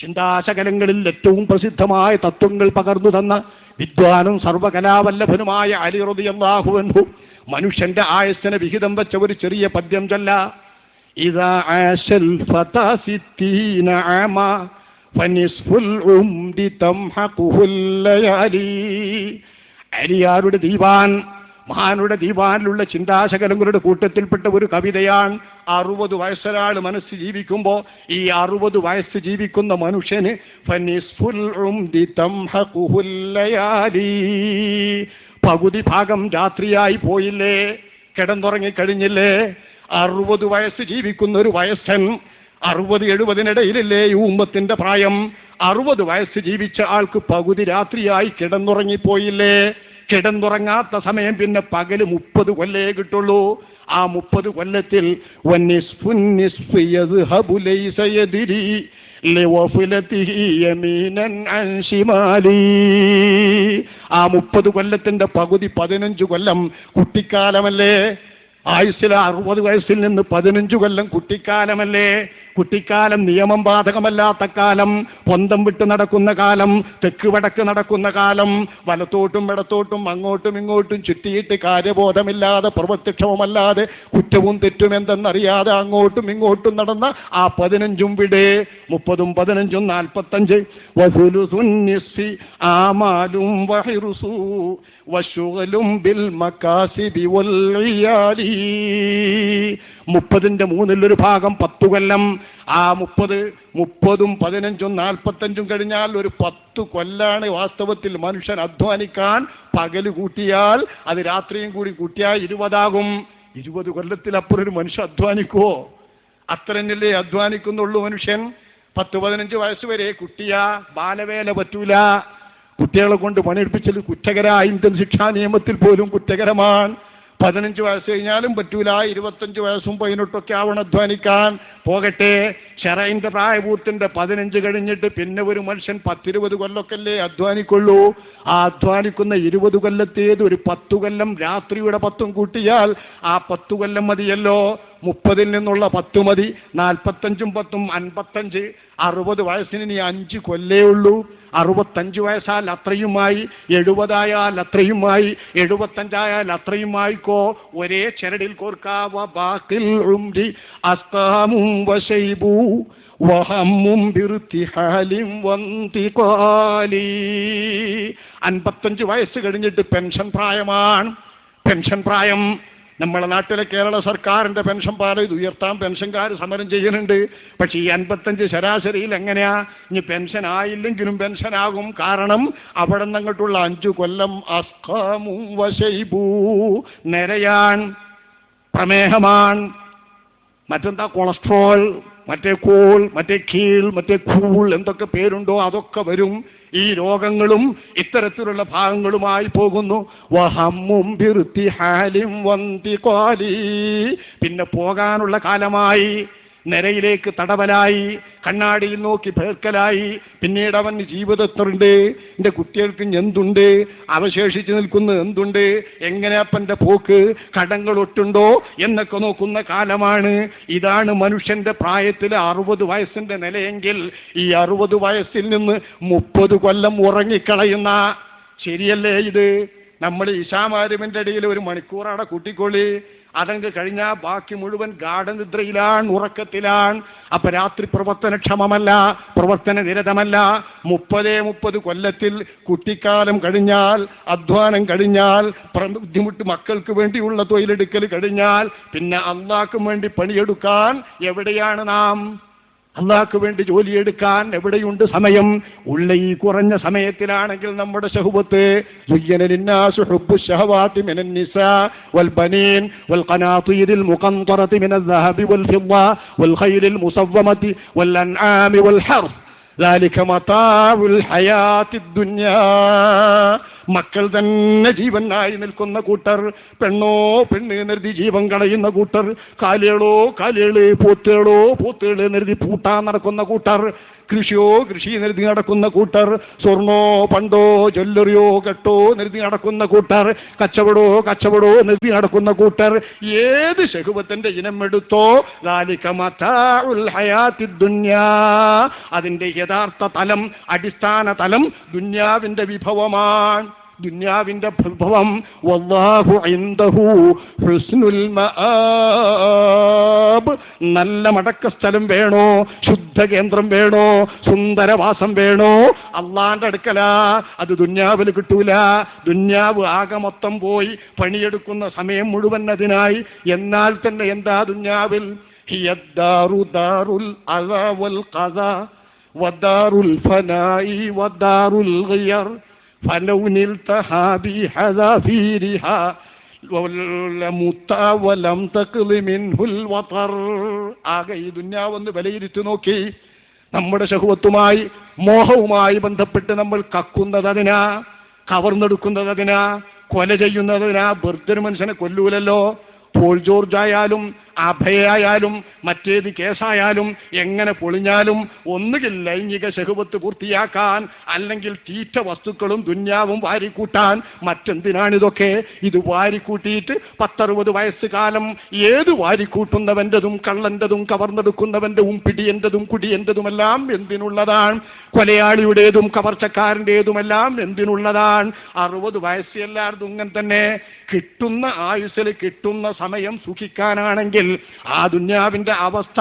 ചിന്താശകലങ്ങളിൽ ഏറ്റവും പ്രസിദ്ധമായ തത്വങ്ങൾ പകർന്നു തന്ന വിദ്വാനും സർവകലാവല്ലഭനുമായ അലി മനുഷ്യന്റെ ആയസ്സിന് വിഹിതം വെച്ച ഒരു ചെറിയ പദ്യം ചൊല്ല. അലിയാരുടെ ദീവാൻ മഹാനുടെ ദീപാനിലുള്ള ചിന്താശകലങ്ങളുടെ കൂട്ടത്തിൽപ്പെട്ട ഒരു കവിതയാണ് അറുപത് വയസ്സൊരാൾ മനസ്സ് ജീവിക്കുമ്പോൾ ഈ അറുപത് വയസ്സ് ജീവിക്കുന്ന മനുഷ്യന് പകുതി ഭാഗം രാത്രിയായി പോയില്ലേ? കിടന്നുറങ്ങിക്കഴിഞ്ഞില്ലേ അറുപത് വയസ്സ് ജീവിക്കുന്ന ഒരു വയസ്സൻ അറുപത് എഴുപതിനിടയിലല്ലേ ഈ ഉമ്മത്തിന്റെ പ്രായം? അറുപത് വയസ്സ് ജീവിച്ച ആൾക്ക് പകുതി രാത്രിയായി കിടന്നുറങ്ങിപ്പോയില്ലേ? കിടന്നുറങ്ങാത്ത സമയം പിന്നെ പകൽ മുപ്പത് കൊല്ലേ കിട്ടുള്ളൂ. ആ മുപ്പത് കൊല്ലത്തിൽ ആ മുപ്പത് കൊല്ലത്തിന്റെ പകുതി പതിനഞ്ചു കൊല്ലം കുട്ടിക്കാലമല്ലേ? ആയുസ്സിൽ അറുപത് വയസ്സിൽ നിന്ന് പതിനഞ്ചു കൊല്ലം കുട്ടിക്കാലമല്ലേ? കുട്ടിക്കാലം നിയമം ബാധകമല്ലാത്ത കാലം പൊന്തം വിട്ട് നടക്കുന്ന കാലം തെക്ക് വടക്ക് നടക്കുന്ന കാലം വലത്തോട്ടും ഇടത്തോട്ടും അങ്ങോട്ടും ഇങ്ങോട്ടും ചുറ്റിയിട്ട് കാര്യബോധമില്ലാതെ പ്രവൃത്തിക്ഷമമല്ലാതെ കുറ്റവും തെറ്റും എന്തെന്നറിയാതെ അങ്ങോട്ടും ഇങ്ങോട്ടും നടന്ന ആ പതിനഞ്ചും വിടെ. മുപ്പതും പതിനഞ്ചും നാൽപ്പത്തഞ്ച്. ആമാലും വഹിറുസു ബിൽ മുപ്പതിന്റെ മൂന്നിലൊരു ഭാഗം പത്തു കൊല്ലം ആ മുപ്പത് മുപ്പതും പതിനഞ്ചും നാൽപ്പത്തഞ്ചും കഴിഞ്ഞാൽ ഒരു പത്ത് കൊല്ലാണ് വാസ്തവത്തിൽ മനുഷ്യൻ അധ്വാനിക്കാൻ പകൽ കൂട്ടിയാൽ അത് രാത്രിയും കൂടി കൂട്ടിയാൽ ഇരുപതാകും. ഇരുപത് കൊല്ലത്തിലപ്പുറം ഒരു മനുഷ്യൻ അധ്വാനിക്കുവോ? അത്രന്നല്ലേ അധ്വാനിക്കുന്നുള്ളൂ മനുഷ്യൻ. പത്ത് പതിനഞ്ച് വയസ്സ് വരെ കുട്ടിയാ ബാലവേല പറ്റൂല. കുട്ടികളെ കൊണ്ട് പണിയെടുപ്പിച്ചത് കുറ്റകര. ഇന്ത്യൻ ശിക്ഷാ നിയമത്തിൽ പോലും കുറ്റകരമാണ്. പതിനഞ്ച് വയസ്സ് കഴിഞ്ഞാലും പറ്റൂല ഇരുപത്തഞ്ച് വയസ്സും പതിനെട്ടൊക്കെ ആവണം അധ്വാനിക്കാൻ. പോകട്ടെ. ഷെറൈന്റെ പ്രായപൂർത്തിന്റെ പതിനഞ്ച് കഴിഞ്ഞിട്ട് പിന്നെ ഒരു മനുഷ്യൻ പത്തിരുപത് കൊല്ലൊക്കല്ലേ അധ്വാനിക്കുള്ളൂ. ആ അധ്വാനിക്കുന്ന ഇരുപത് കൊല്ലത്തേത് ഒരു പത്തു കൊല്ലം രാത്രിയുടെ പത്തും കൂട്ടിയാൽ ആ പത്തു കൊല്ലം മതിയല്ലോ. മുപ്പതിൽ നിന്നുള്ള പത്ത് മതി. നാൽപ്പത്തഞ്ചും പത്തും അൻപത്തഞ്ച്. അറുപത് വയസ്സിന് ഇനി അഞ്ച് കൊല്ലേ ഉള്ളൂ. അറുപത്തഞ്ച് വയസ്സാൽ അത്രയുമായി. എഴുപതായാൽ അത്രയുമായി. എഴുപത്തഞ്ചായാൽ അത്രയുമായിക്കോ. ഒരേ ചരടിൽ കോർക്കാവ ബാക്കിൽ ഉംരി. അസ്താമും വശൈബു വന്തികാലി. അൻപത്തഞ്ച് വയസ്സ് കഴിഞ്ഞിട്ട് പെൻഷൻ പ്രായമാണ്. പെൻഷൻ പ്രായം നമ്മളെ നാട്ടിലെ കേരള സർക്കാരിന്റെ പെൻഷൻ പാല ഇത് ഉയർത്താൻ പെൻഷൻകാർ സമരം ചെയ്യുന്നുണ്ട്. പക്ഷേ ഈ അൻപത്തഞ്ച് ശരാശരിയിൽ എങ്ങനെയാ? ഇനി പെൻഷൻ ആയില്ലെങ്കിലും പെൻഷൻ ആകും. കാരണം അവിടെ നിന്നങ്ങോട്ടുള്ള അഞ്ചു കൊല്ലം അസ്കാമും വശൈബൂ. നിരയാൻ പ്രമേഹമാണ്. മറ്റെന്താ കൊളസ്ട്രോൾ മറ്റേ കോൾ മറ്റേ കീൾ മറ്റേ കൂൾ എന്തൊക്കെ പേരുണ്ടോ അതൊക്കെ വരും. ഈ രോഗങ്ങളും ഇത്തരത്തിലുള്ള ഭാഗങ്ങളുമായി പോകുന്നു. വഹമ്മും പിന്നെ പോകാനുള്ള കാലമായി നിരയിലേക്ക് തടവലായി കണ്ണാടിയിൽ നോക്കി പേർക്കലായി പിന്നീട് അവന് ജീവിതത്തിലുണ്ട് എന്റെ കുട്ടികൾക്ക് എന്തുണ്ട്? അവശേഷിച്ച് നിൽക്കുന്ന എന്തുണ്ട്? എങ്ങനെ അപ്പന്റെ പോക്ക്? കടങ്ങൾ ഒട്ടുണ്ടോ? എന്നൊക്കെ നോക്കുന്ന കാലമാണ്. ഇതാണ് മനുഷ്യന്റെ പ്രായത്തിൽ അറുപത് വയസ്സിന്റെ നിലയെങ്കിൽ ഈ അറുപത് വയസ്സിൽ നിന്ന് മുപ്പത് കൊല്ലം ഉറങ്ങിക്കളയുന്ന ശരിയല്ലേ ഇത്? നമ്മൾ ഇഷാമാരുമിന്റെ ഇടയിൽ ഒരു മണിക്കൂറാണ് കൂട്ടിക്കൊള്ളി അതങ്ങ് കഴിഞ്ഞാൽ ബാക്കി മുഴുവൻ ഗാഠനിദ്രയിലാണ് ഉറക്കത്തിലാണ് അപ്പൊ രാത്രി പ്രവർത്തനക്ഷമമല്ല പ്രവർത്തന നിരതമല്ല. മുപ്പതേ മുപ്പത് കൊല്ലത്തിൽ കുട്ടിക്കാലം കഴിഞ്ഞാൽ അധ്വാനം കഴിഞ്ഞാൽ ബുദ്ധിമുട്ട് മക്കൾക്ക് വേണ്ടിയുള്ള തൊഴിലെടുക്കൽ കഴിഞ്ഞാൽ പിന്നെ അള്ളാക്കും വേണ്ടി പണിയെടുക്കാൻ എവിടെയാണ് നാം? അള്ളാഹ്ക്ക് വേണ്ടി ജോലിയെടുക്കാൻ എവിടെയുണ്ട് സമയം? ഉള്ള ഈ കുറഞ്ഞ സമയത്തിലാണെങ്കിൽ നമ്മുടെ ഷഹുബത്ത് മുഖം മക്കൾ തന്നെ ജീവനായി നിൽക്കുന്ന കൂട്ടർ പെണ്ണോ പെണ്ണ് നിർതി ജീവൻ കളയുന്ന കൂട്ടർ കാലുകളോ കാലുകൾ പൂത്തുകളോ പൂത്തുകൾ നിർതി പൂട്ടാൻ നടക്കുന്ന കൂട്ടർ കൃഷിയോ കൃഷി നിരതി നടക്കുന്ന കൂട്ടർ സ്വർണോ പണ്ടോ ജ്വല്ലറിയോ കെട്ടോ നിരതി നടക്കുന്ന കൂട്ടർ കച്ചവടോ കച്ചവടോ നിരതി നടക്കുന്ന കൂട്ടർ ഏത് ശഹുബത്തിന്റെ ഇനം എടുത്തോ അതിന്റെ യഥാർത്ഥ തലം അടിസ്ഥാന തലം ദുന്യാവിന്റെ വിഭവമാണ്. ദുന്യാവിന്റെ ഉത്ഭവം വല്ലാഹു ഇൻദഹു ഹുസ്നുൽ മആബ്. നല്ല മടക്ക സ്ഥലം വേണോ? ശുദ്ധ കേന്ദ്രം വേണോ? സുന്ദരവാസം വേണോ? അള്ളാന്റെ അടുക്കല. അത് ദുന്യാവിൽ കിട്ടൂല. ദുന്യാവ് ആകെ മൊത്തം പോയി പണിയെടുക്കുന്ന സമയം മുഴുവൻ അതിനായി. എന്നാൽ തന്നെ എന്താ ദുന്യാവിൽ? ഹിയദ്ദാറു ദാറുൽ അള വൽ ഖദ വദാറുൽ ഫനായി വദാറുൽ ഗിയർ. فلو نلتها بحذافيرها ولمت ولم تقل منه الوطر ആകെ ഈ ദുന്യാവൊന്ന് വിലയിരുത്തി നോക്കി നമ്മുടെ ശഹുവത്തുമായി മോഹവുമായി ബന്ധപ്പെട്ട് നമ്മൾ കക്കുന്നത് അതിനാ കവർന്നെടുക്കുന്നത് അതിനാ കൊല ചെയ്യുന്നതിനാ വെറുതെ ഒരു മനുഷ്യനെ കൊല്ലൂലല്ലോ പോൾ ജോർജ് ആയാലും അഭയായാലും മറ്റേത് കേസായാലും എങ്ങനെ പൊളിഞ്ഞാലും ഒന്നുകിൽ ലൈംഗിക ശഹുപത്ത് പൂർത്തിയാക്കാൻ അല്ലെങ്കിൽ തീറ്റ വസ്തുക്കളും ദുന്യാവും വാരിക്കൂട്ടാൻ മറ്റെന്തിനാണിതൊക്കെ? ഇത് വാരിക്കൂട്ടിയിട്ട് പത്തറുപത് വയസ്സ് കാലം ഏത് വാരിക്കൂട്ടുന്നവന്റെതും കള്ളന്റെതും കവർന്നെടുക്കുന്നവന്റെതും പിടിയന്റെതും കുടിയന്റെതുമെല്ലാം എന്തിനുള്ളതാണ്? കൊലയാളിയുടേതും കവർച്ചക്കാരന്റേതുമെല്ലാം എന്തിനുള്ളതാണ്? അറുപത് വയസ്സ് എല്ലാവർക്കും ഇങ്ങനെ തന്നെ. കിട്ടുന്ന ആയുസ്സിൽ കിട്ടുന്ന സമയം സുഖിക്കാനാണെങ്കിൽ ആ ദുന്യാവിന്റെ അവസ്ഥ.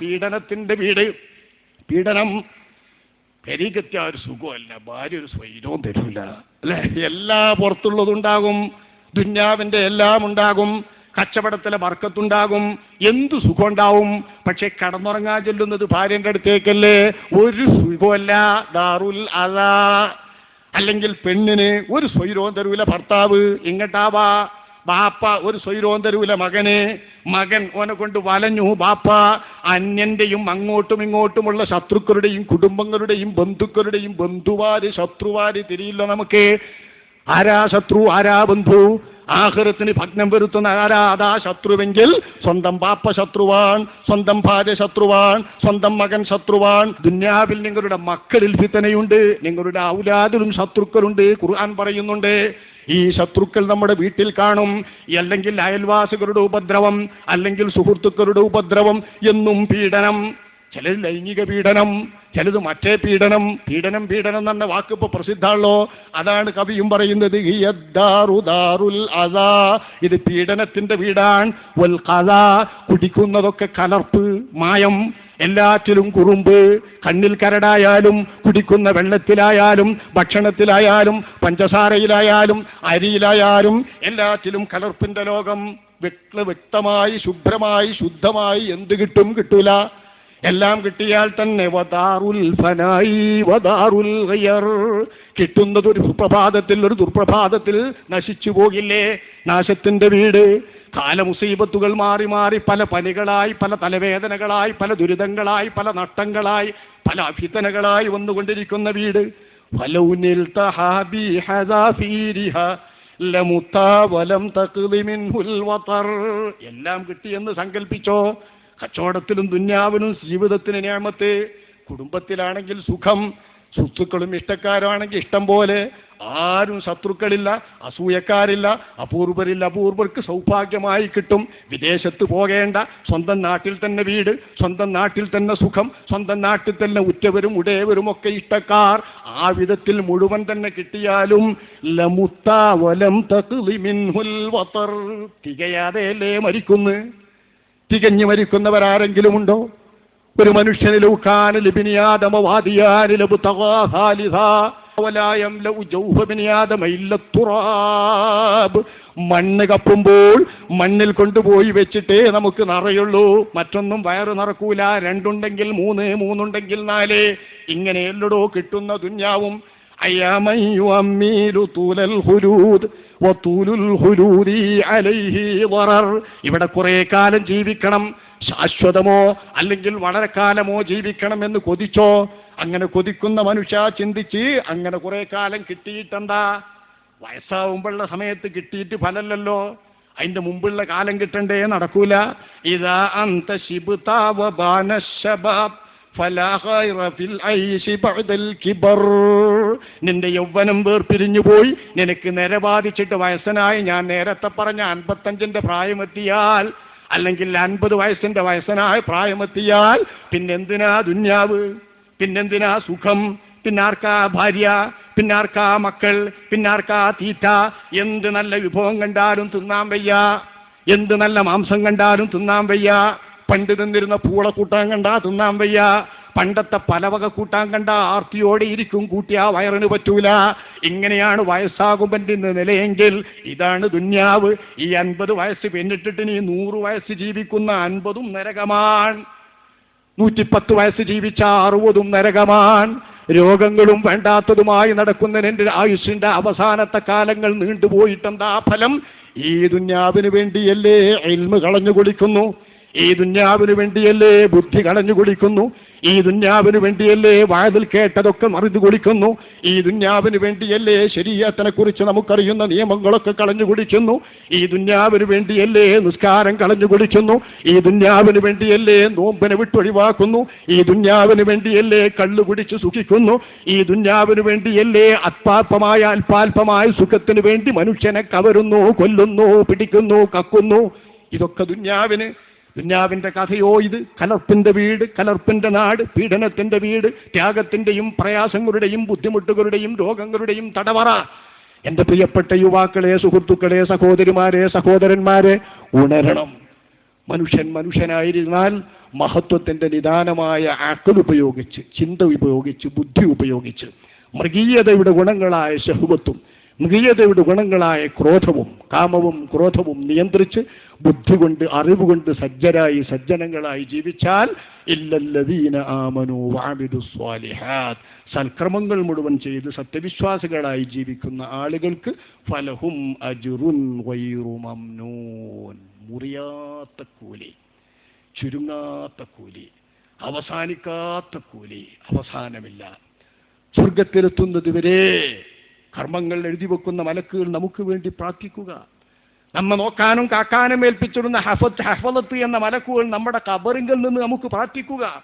പീഡനത്തിന്റെ വീട്. പീഡനം പെരീകെത്തിയ ഒരു സുഖമല്ല ഭാര്യ ഒരു സ്വൈരവും തരില്ല അല്ലെ? എല്ലാ പുറത്തുള്ളതുണ്ടാകും ദുന്യാവിന്റെ എല്ലാം ഉണ്ടാകും കച്ചവടത്തിലെ വർക്കത്തുണ്ടാകും എന്തു സുഖം ഉണ്ടാവും പക്ഷെ കടന്നുറങ്ങാൻ ചെല്ലുന്നത് ഭാര്യന്റെ അടുത്തേക്കല്ലേ? ഒരു സുഖമല്ല ദാറുൽ അതാ അല്ലെങ്കിൽ പെണ്ണിന് ഒരു സ്വൈരവും തരൂല ഭർത്താവ് ഇങ്ങട്ടാവാ ബാപ്പ ഒരു സ്വൈരവും തരൂല മകന്. മകൻ ഓനെ കൊണ്ട് വലഞ്ഞു. ബാപ്പ അന്യന്റെയും അങ്ങോട്ടും ഇങ്ങോട്ടുമുള്ള ശത്രുക്കളുടെയും കുടുംബങ്ങളുടെയും ബന്ധുക്കളുടെയും ബന്ധുവാര് ശത്രുവാര് തിരിയില്ല നമുക്ക്. ആരാ ശത്രു? ആരാ ബന്ധു? ആഹൃത്തിന് ഭഗ്നം വരുത്തുന്ന ആരാധാ ശത്രുവെങ്കിൽ സ്വന്തം പാപ്പ ശത്രുവാൻ സ്വന്തം ഭാര്യ ശത്രുവാൻ സ്വന്തം മകൻ ശത്രുവാൻ. ദുന്യാവിൽ നിങ്ങളുടെ മക്കളിൽ ഫിത്തനയുണ്ട് നിങ്ങളുടെ ഔലാദിലും ശത്രുക്കളുണ്ട് ഖുർആൻ പറയുന്നുണ്ട്. ഈ ശത്രുക്കൾ നമ്മുടെ വീട്ടിൽ കാണും. അല്ലെങ്കിൽ അയൽവാസികളുടെ ഉപദ്രവം അല്ലെങ്കിൽ സുഹൃത്തുക്കളുടെ ഉപദ്രവം എന്നും പീഡനം. ചിലത് ലൈംഗിക പീഡനം ചിലത് മറ്റേ പീഡനം പീഡനം പീഡനം എന്ന വാക്ക് ഇപ്പൊ പ്രസിദ്ധമാണല്ലോ. അതാണ് കവിയും പറയുന്നത് ഇത് പീഡനത്തിന്റെ വീടാണ്. വൽ കുടിക്കുന്നതൊക്കെ കലർപ്പ് മായം എല്ലാറ്റിലും കുറുമ്പ്. കണ്ണിൽ കരടായാലും കുടിക്കുന്ന വെള്ളത്തിലായാലും ഭക്ഷണത്തിലായാലും പഞ്ചസാരയിലായാലും അരിയിലായാലും എല്ലാറ്റിലും കലർപ്പിന്റെ ലോകം. വ്യക്ത വ്യക്തമായി ശുഭ്രമായി ശുദ്ധമായി എന്ത് കിട്ടും കിട്ടൂല. എല്ലാം കിട്ടിയാൽ തന്നെ വദാറുൽ ഫനായി ഗയർ കിട്ടുന്നത് ഒരു സുപ്രഭാതത്തിൽ ഒരു ദുർപ്രഭാതത്തിൽ നശിച്ചു പോകില്ലേ നാശത്തിന്റെ വീട്? കാലമുസീബത്തുകൾ മാറി മാറി പല പനികളായി പല തലവേദനകളായി പല ദുരിതങ്ങളായി പല നഷ്ടങ്ങളായി പല അഭിത്തനകളായി വന്നുകൊണ്ടിരിക്കുന്ന വീട്. എല്ലാം കിട്ടിയെന്ന് സങ്കല്പിച്ചോ കച്ചവടത്തിലും ദുന്യാവിനും ജീവിതത്തിന് നിയമത്ത് കുടുംബത്തിലാണെങ്കിൽ സുഖം സുഹൃത്തുക്കളും ഇഷ്ടക്കാരാണെങ്കിൽ ഇഷ്ടം പോലെ. ആരും ശത്രുക്കളില്ല അസൂയക്കാരില്ല അപൂർവരില്ല അപൂർവർക്ക് സൗഭാഗ്യമായി കിട്ടും. വിദേശത്ത് പോകേണ്ട സ്വന്തം നാട്ടിൽ തന്നെ വീട് സ്വന്തം നാട്ടിൽ തന്നെ സുഖം സ്വന്തം നാട്ടിൽ തന്നെ ഉറ്റവരും ഉടയവരും ഒക്കെ ഇഷ്ടക്കാർ. ആ വിധത്തിൽ മുഴുവൻ തന്നെ കിട്ടിയാലും ലമുത്ത വലം തഖ്ലി മിൻഹുൽ വതർ തികയാതെയല്ലേ മരിക്കുന്നു? തികഞ്ഞു മരിക്കുന്നവരാരെങ്കിലും ഉണ്ടോ ഒരു മനുഷ്യന് മണ്ണ് കപ്പുമ്പോൾ മണ്ണിൽ കൊണ്ടുപോയി വെച്ചിട്ടേ നമുക്ക് നിറയുള്ളൂ. മറ്റൊന്നും വയറ് നിറക്കൂല. രണ്ടുണ്ടെങ്കിൽ മൂന്ന് മൂന്നുണ്ടെങ്കിൽ നാല്. ഇങ്ങനെയല്ലടോ കിട്ടുന്ന ദുന്യാവും أياما يؤمل طول الخلود وطول الخلود عليه ضرر ഇവിടെ കുറെ കാലം ജീവിക്കണം ശാശ്വതമോ അല്ലെങ്കിൽ വളരെ കാലമോ ജീവിക്കണം എന്ന് കൊതിച്ചോ അങ്ങനെ കൊതിക്കുന്ന മനുഷ്യ ചിന്തിച്ച് അങ്ങനെ കുറെ കാലം കിട്ടിയിട്ടെന്താ വയസ്സാവുമ്പോഴുള്ള സമയത്ത് കിട്ടിയിട്ട് ഫലല്ലല്ലോ അതിന്റെ മുമ്പുള്ള കാലം കിട്ടണ്ടേ നടക്കൂല ഇതാ അന്ത ശിബുതാവബാനശബാബ് ഫലാ നിന്റെ യൗവനം വേർപിരിഞ്ഞു പോയി. നിനക്ക് നിര ബാധിച്ചിട്ട് വയസ്സനായി. ഞാൻ നേരത്തെ പറഞ്ഞ അൻപത്തഞ്ചിന്റെ പ്രായമെത്തിയാൽ അല്ലെങ്കിൽ അൻപത് വയസ്സിന്റെ വയസ്സനായ പ്രായമെത്തിയാൽ പിന്നെന്തിനാ ദുന്യാവ്? പിന്നെന്തിനാ സുഖം? പിന്നാർക്കാ ഭാര്യ? പിന്നാർക്കാ മക്കൾ? പിന്നാർക്കാ തീറ്റ? എന്ത് നല്ല വിഭവം കണ്ടാലും തിന്നാൻ വയ്യ? എന്ത് നല്ല മാംസം കണ്ടാലും തിന്നാൻ വയ്യ? പണ്ട് തിന്നിരുന്ന പൂള കൂട്ടാൻ കണ്ട തിന്നാൻ വയ്യ. പണ്ടത്തെ പലവക കൂട്ടാൻ കണ്ട ആർത്തിയോടെ ഇരിക്കും കൂട്ടി ആ വയറിന് പറ്റൂല. ഇങ്ങനെയാണ് വയസ്സാകുമ്പന്റെ നിലയെങ്കിൽ ഇതാണ് ദുന്യാവ്. ഈ അൻപത് വയസ്സ് പിന്നിട്ടിട്ട് നീ നൂറ് വയസ്സ് ജീവിക്കുന്ന അൻപതും നരകമാണ്. നൂറ്റിപ്പത്ത് വയസ്സ് ജീവിച്ച അറുപതും നരകമാൻ രോഗങ്ങളും വേണ്ടാത്തതുമായി നടക്കുന്നതിന്റെ ആയുഷിന്റെ അവസാനത്തെ കാലങ്ങൾ നീണ്ടുപോയിട്ടെന്താ ഫലം? ഈ ദുന്യാവിന് വേണ്ടിയല്ലേ എൽമ് കളഞ്ഞു കുടിക്കുന്നു ഈ ദുന്യാവിന് വേണ്ടിയല്ലേ ബുദ്ധി കളഞ്ഞു കുടിക്കുന്നു ഈ ദുന്യാവിന് വേണ്ടിയല്ലേ വാതിൽ കേട്ടതൊക്കെ മറിഞ്ഞു കുടിക്കുന്നു ഈ ദുന്യാവിന് വേണ്ടിയല്ലേ ശരീരത്തിനെ കുറിച്ച് നമുക്കറിയുന്ന നിയമങ്ങളൊക്കെ കളഞ്ഞു കുടിക്കുന്നു? ഈ ദുന്യാവിന് വേണ്ടിയല്ലേ നിസ്കാരം കളഞ്ഞു കുടിക്കുന്നു? ഈ ദുന്യാവിന് വേണ്ടിയല്ലേ നോമ്പിനെ വിട്ടൊഴിവാക്കുന്നു ഈ ദുന്യാവിന് വേണ്ടിയല്ലേ കള്ളു കുടിച്ച് സുഖിക്കുന്നു? ഈ ദുന്യാവിന് വേണ്ടിയല്ലേ അത്പാൽപമായ അൽപാൽപമായ സുഖത്തിന് വേണ്ടി മനുഷ്യനെ കവരുന്നു കൊല്ലുന്നു പിടിക്കുന്നു കക്കുന്നു. ഇതൊക്കെ ദുന്യാവിന് ദുന്യാവിന്റെ കഥയോ ഇത്? കലർപ്പിന്റെ വീട് കലർപ്പിന്റെ നാട് പീഡനത്തിന്റെ വീട് ത്യാഗത്തിന്റെയും പ്രയാസങ്ങളുടെയും ബുദ്ധിമുട്ടുകളുടെയും രോഗങ്ങളുടെയും തടവറ. എന്റെ പ്രിയപ്പെട്ട യുവാക്കളെ സുഹൃത്തുക്കളെ സഹോദരിമാരെ സഹോദരന്മാരെ ഉണരണം. മനുഷ്യൻ മനുഷ്യനായിരുന്നാൽ മഹത്വത്തിന്റെ നിദാനമായ ആക്കൽ ഉപയോഗിച്ച് ചിന്ത ഉപയോഗിച്ച് ബുദ്ധി ഉപയോഗിച്ച് മൃഗീയതയുടെ ഗുണങ്ങളായ ശഹുവത്തും മൃഗീയതയുടെ ഗുണങ്ങളായ ക്രോധവും കാമവും ക്രോധവും നിയന്ത്രിച്ച് ബുദ്ധി കൊണ്ട് അറിവ് കൊണ്ട് സജ്ജരായി സജ്ജനങ്ങളായി ജീവിച്ചാൽ ഇല്ലല്ലദീന ആമനു വാമിദു സ്വാലിഹാത്. സൽക്രമങ്ങൾ മുഴുവൻ ചെയ്ത് സത്യവിശ്വാസികളായി ജീവിക്കുന്ന ആളുകൾക്ക് ഫലഹും അജുറുൻ മംനൂൻ. മുറിയാത്ത കൂലി ചുരുങ്ങാത്ത കൂലി അവസാനിക്കാത്ത കൂലി അവസാനമില്ല. സ്വർഗത്തിലെത്തുന്നത് വരെ കർമ്മങ്ങൾ എഴുതി വെക്കുന്ന മലക്കുകൾ നമുക്ക് വേണ്ടി പ്രാർത്ഥിക്കുക. നമ്മ നോക്കാനും കാക്കാനും ഏൽപ്പിച്ചിരുന്ന ഹഫത്ത് ഹഫലത്ത് എന്ന മലക്കുകൾ നമ്മുടെ കബറിങ്കിൽ നിന്ന് നമുക്ക് പ്രാർത്ഥിക്കുക.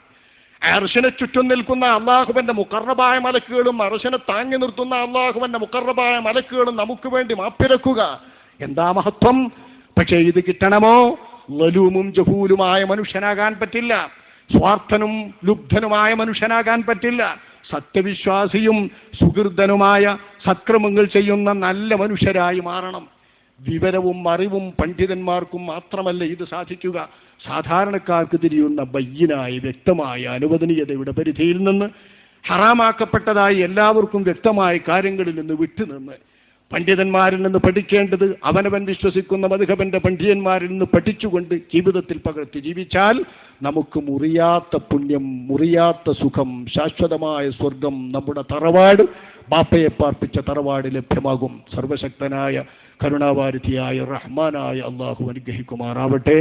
അർശനെ ചുറ്റും നിൽക്കുന്ന അള്ളാഹുവിന്റെ മുക്കറബായ മലക്കുകളും അർശനെ താങ്ങി നിർത്തുന്ന അള്ളാഹുവിന്റെ മുക്കറബായ മലക്കുകളും നമുക്ക് വേണ്ടി മാപ്പിരക്കുക എന്താ മഹത്വം? പക്ഷേ ഇത് കിട്ടണമോ? ലലൂമും ജഹൂലുമായ മനുഷ്യനാകാൻ പറ്റില്ല. സ്വാർത്ഥനും ലുബ്ധനുമായ മനുഷ്യനാകാൻ പറ്റില്ല. സത്യവിശ്വാസിയും സുഹൃതനുമായ സക്രമങ്ങൾ ചെയ്യുന്ന നല്ല മനുഷ്യരായി മാറണം. വിവരവും അറിവും പണ്ഡിതന്മാർക്കും മാത്രമല്ല ഇത് സാധിക്കുക. സാധാരണക്കാർക്ക് തിരിയുന്ന ബയ്യനായി വ്യക്തമായ അനുവദനീയതയുടെ പരിധിയിൽ നിന്ന് ഹറാമാക്കപ്പെട്ടതായി എല്ലാവർക്കും വ്യക്തമായ കാര്യങ്ങളിൽ നിന്ന് വിട്ടുനിന്ന് പണ്ഡിതന്മാരിൽ നിന്ന് പഠിക്കേണ്ടത് അവനവൻ വിശ്വസിക്കുന്ന മധുഹബന്റെ പണ്ഡിതന്മാരിൽ നിന്ന് പഠിച്ചുകൊണ്ട് ജീവിതത്തിൽ പകർത്തി ജീവിച്ചാൽ നമുക്ക് മുറിയാത്ത പുണ്യം മുറിയാത്ത സുഖം ശാശ്വതമായ സ്വർഗം നമ്മുടെ തറവാട് ബാപ്പയെ പാർപ്പിച്ച തറവാട് ലഭ്യമാകും. സർവശക്തനായ കരുണാവാരിധിയായ റഹ്മാനായ അള്ളാഹു അനുഗ്രഹിക്കുമാറാവട്ടെ.